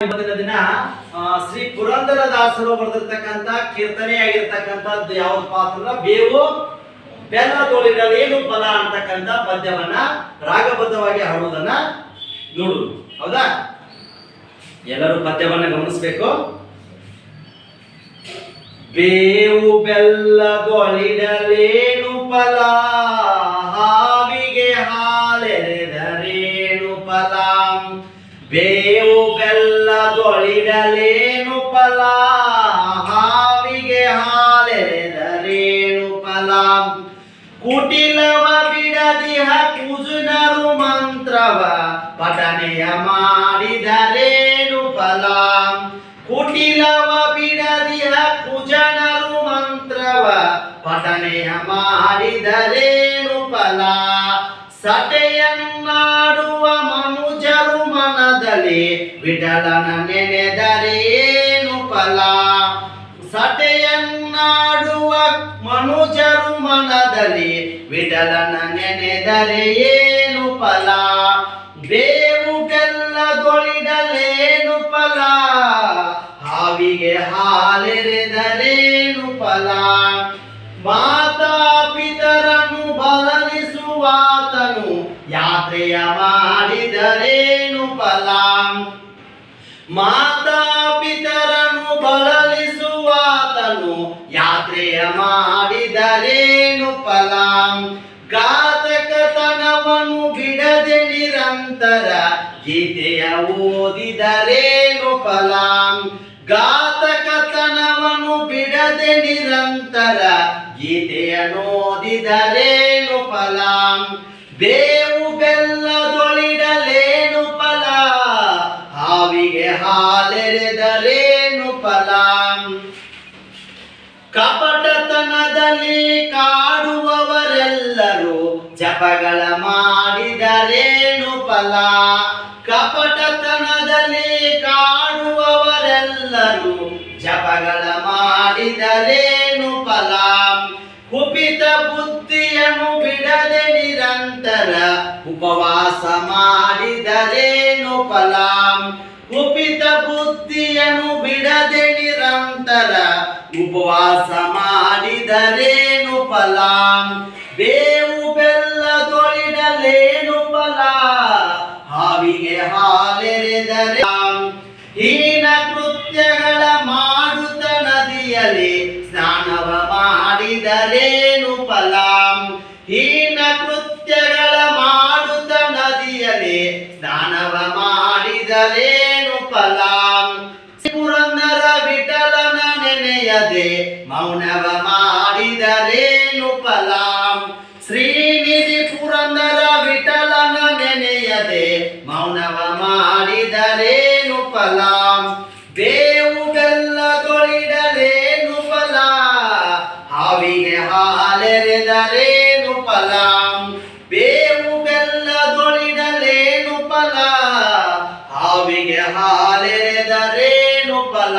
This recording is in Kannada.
ಇವತ್ತಿನ ದಿನ ಪುರಂದರ ಶ್ರೀ ಪುರಂದರದಾಸರು ಕೀರ್ತನೆ ಆಗಿರ್ತಕ್ಕಂತ ಯಾವ ಪಾತ್ರ? ಬೇವು ಬೆಲ್ಲ ತೋಳಿರಲೇನು ಫಲ ಅಂತಕ್ಕಂಥ ಪದ್ಯವನ್ನ ರಾಗಬದ್ಧವಾಗಿ ಹಾಡುವುದನ್ನ ನೋಡುದು ಹೌದಾ? ಎಲ್ಲರೂ ಪದ್ಯವನ್ನ ಗಮನಿಸ್ಬೇಕು. ಬೇವು ಬೆಲ್ಲದೊಳಿಡಲೇನು ಫಲ? ಬೇವು ಬೆಲ್ಲದೊಳಿಡಲೇನು ಫಲ? ಹಾವಿಗೆ ಹಾಲೆರೆದರೇನು ಫಲ? ಕುಟಿಲವ ಬಿಡದಿಹ ಕುಜುನರು ಮಂತ್ರವ, ಪಠನೆಯ ಮಾಡಿದರೇನು ಫಲ? ಕುಟಿಲವ ಬಿಡದಿಹ ಕುಜನರು ಮಂತ್ರವ, ಪಠನೆಯ ಮಾಡಿದರೇನು ಫಲ? ಸಟೆಯನ್ನಾಡುವ ಮನದಲ್ಲಿ ವಿಡಲನ ನೆನೆದರೇನು ಫಲ? ಸಟೆಯನ್ನಾಡುವ ಮನುಜರು ಮನದಲ್ಲಿ ವಿಡಲನ ನೆನೆದರೆ ಏನು ಫಲ? ಬೇವು ಬೆಲ್ಲದೊಳಿಡಲೇನು ಫಲ? ಹಾವಿಗೆ ಹಾಲೆರೆದರೇನು ಫಲ? ಮಾತಾ ಪಿತರನ್ನು ಬದಲಿಸುವಾತನು ಯಾತ್ರೆಯ ಮಾಡಿದರೇನು ಫಲ? ಮಾತಾ ಪಿತರನ್ನು ಬಳಲಿಸುವಾತನು, ಯಾತ್ರೆಯ ಮಾಡಿದರೇನು ಫಲ? ಘಾತಕತನವನ್ನು ಬಿಡದೆ ನಿರಂತರ ಗೀತೆಯ ಓದಿದರೇನು ಫಲ? ಘಾತಕತನವನ್ನು ಬಿಡದೆ ನಿರಂತರ ಗೀತೆಯ ಓದಿದರೇನು ಫಲ? ಬೇವು ಹಾವಿಗೆ ಹಾಲೆರೆದರೇನು ಫಲ? ಕಪಟತನದಲ್ಲಿ ಕಾಡುವವರೆಲ್ಲರೂ ಜಪಗಳ ಮಾಡಿದರೇನು ಫಲ? ಕಪಟತನದಲ್ಲಿ ಕಾಡುವವರೆಲ್ಲರೂ ಜಪಗಳ ಮಾಡಿದರೇನು ಫಲ? ಕುಪಿತ ಬುದ್ಧಿಯನ್ನು ಬಿಡದೆ ನಿರಂತರ ಉಪವಾಸ ಮಾಡಿದರೇನು ಫಲ? ಕುಪಿತ ಬುದ್ಧಿಯನ್ನು ಬಿಡದೆ ನಿರಂತರ ಉಪವಾಸ ಮಾಡಿದರೇನು ಫಲ? ಬೇವು ಬೆಲ್ಲದೊಳಿಡಲೇನು ಫಲ? ಹಾವಿಗೆ ಹಾಲೆರೆದರೆ ಹೀನ ಕೃತ್ಯಗಳ ಮಾಡುತ್ತ ನದಿಯಲ್ಲಿ ಸ್ನಾನವ ಮಾಡಿದರೇನು ಫಲ? ಹೀನ ಕೃತ್ಯಗಳ ಸ್ನಾನವ ಮಾಡಿದರೇನು ಫಲ? ಪುರಂದರ ವಿಠಲನ ನೆನೆಯದೆ ಮೌನವ ಮಾಡಿದರೇನು ಫಲ? ಶ್ರೀನಿಧಿ ಪುರಂದರ ವಿಠಲನ ನೆನೆಯದೆ ಮೌನವ ಮಾಡಿದರೇನು ಫಲ? ಬೇವು ಬೆಲ್ಲದೊಳಿಡಲೇನು ಫಲ? ಹಾವಿಗೆ ಹಾಲೆರೆದರೇನು ಫಲ? ಫಲ ಹಾವಿಗೆ ಹಾಲೆರೆದರೇನು ಫಲ